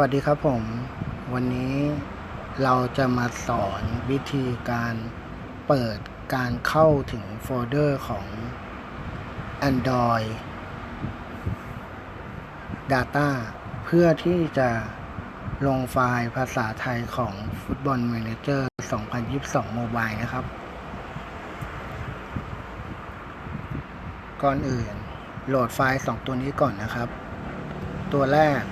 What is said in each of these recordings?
วัสดีครับผม วันนี้เราจะมาสอนวิธีการเปิดการเข้าถึงโฟลเดอร์ของ Android Data เพื่อที่จะลงไฟล์ภาษาไทยของ Football Manager 2022 Mobile นะครับ ก่อนอื่นโหลดไฟล์ 2 ตัวนี้ก่อนนะครับ ตัวแรก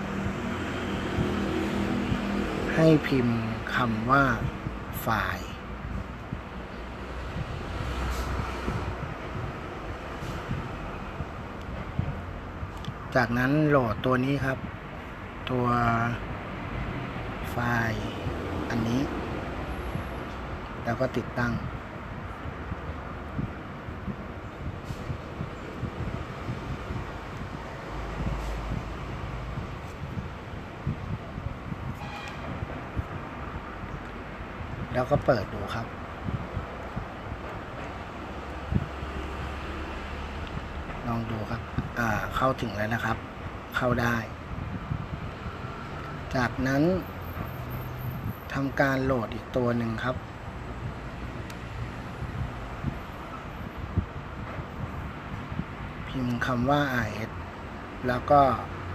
ให้พิมพ์คำว่า ไฟล์จากนั้นโหลดตัวนี้ครับ ตัวไฟล์อันนี้ แล้วก็ติดตั้ง แล้วก็เปิดดูครับ ลองดูครับ อ่า เข้าถึงแล้วนะครับ เข้าได้ จากนั้นทำการโหลดอีกตัวหนึ่งครับ พิมพ์คำว่า is แล้วก็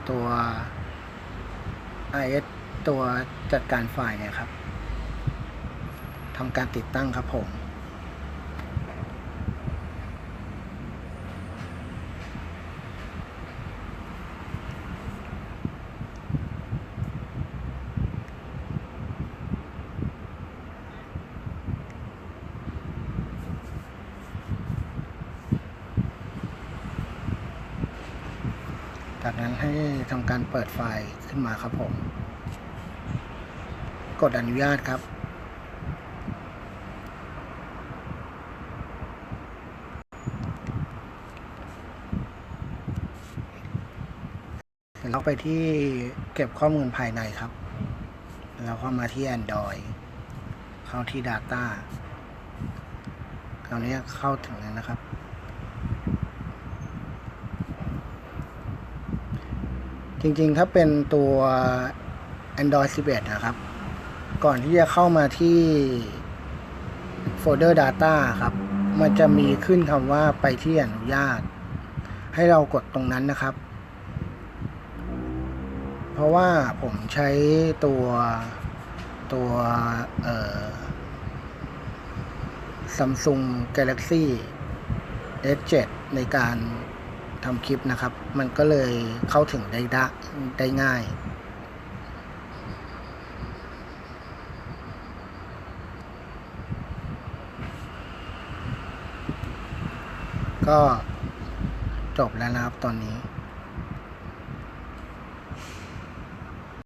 ตัว is ตัวจัดการไฟล์เนี่ยครับ ทำการติดตั้งครับผมจากนั้นให้ทำการเปิดไฟล์ขึ้นมาครับผม กดอนุญาตครับ เร็จแล้วไปที่เก็บข้อมูลภายในครับ แล้วก็มาที่ Android เข้าที่ Data คราวนี้เข้าถึงแล้วนะครับ จริงๆ ถ้าเป็นตัว Android 11 นะครับ ก่อนที่จะเข้ามาที่โฟลเดอร์ Data ครับ มันจะมีขึ้นคำว่าไปที่อนุญาต ให้เรากดตรงนั้นนะครับ เพราะว่าผมใช้ตัวตัวเอ่อ Samsung Galaxy S7 ในการทำคลิปนะครับ มันก็เลยเข้าถึงได้ได้ได้ง่ายก็จบแล้วนะครับตอนนี้